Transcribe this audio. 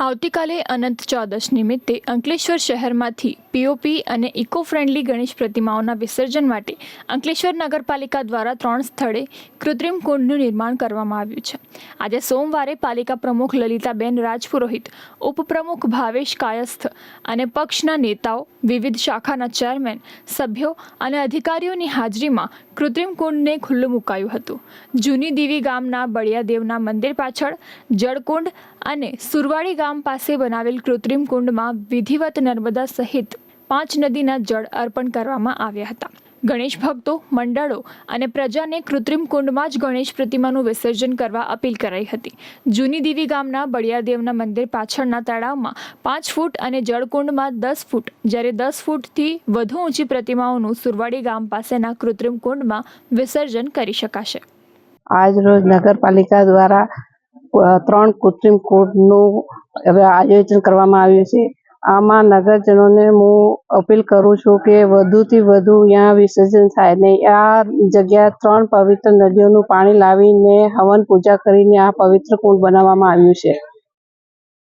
આવતીકાલે અનંત ચૌદશ નિમિત્તે અંકલેશ્વર શહેરમાંથી પીઓપી અને ઇકો ફ્રેન્ડલી ગણેશ પ્રતિમાઓના વિસર્જન માટે અંકલેશ્વર નગરપાલિકા દ્વારા ત્રણ સ્થળે કૃત્રિમ કુંડનું નિર્માણ કરવામાં આવ્યું છે. આજે સોમવારે પાલિકા પ્રમુખ લલિતાબેન રાજપુરોહિત, ઉપપ્રમુખ ભાવેશ કાયસ્થ અને પક્ષના નેતાઓ, વિવિધ શાખાના ચેરમેન, સભ્યો અને અધિકારીઓની હાજરીમાં કૃત્રિમ કુંડને ખુલ્લું મુકાયું હતું. જૂની દેવી ગામના બળિયાદેવના મંદિર પાછળ જળકુંડ અને સુરવાડી ગામ પાસે બનાવેલ કૃત્રિમ કુંડમાં વિધિવત નર્મદા સહિત પાંચ નદીના જળ અર્પણ કરવામાં આવ્યા હતા. ગણેશ ભક્તો, મંડળો અને પ્રજાને કૃત્રિમ કુંડમાં જ ગણેશ પ્રતિમાનું વિસર્જન કરવા અપીલ કરાઈ હતી. જૂની દેવી ગામના બળિયાદેવના મંદિર પાછળના તળાવમાં પાંચ ફૂટ અને જળકુંડમાં દસ ફૂટ, જ્યારે દસ ફૂટથી વધુ ઊંચી પ્રતિમાઓનું સુરવાડી ગામ પાસેના કૃત્રિમ કુંડમાં વિસર્જન કરી શકાશે. આજ રોજ નગરપાલિકા દ્વારા ત્રણ કૃત્રિમ કુંડનું આયોજન કરવામાં આવ્યું છે. આમાં નગરજનોને હું અપીલ કરું છું કે વધુથી વધુ અહીંયા વિસર્જન થાય ને આ જગ્યા ત્રણ પવિત્ર નદીઓનું પાણી લાવીને હવન પૂજા કરીને આ પવિત્ર કુંડ બનાવવામાં આવ્યું છે.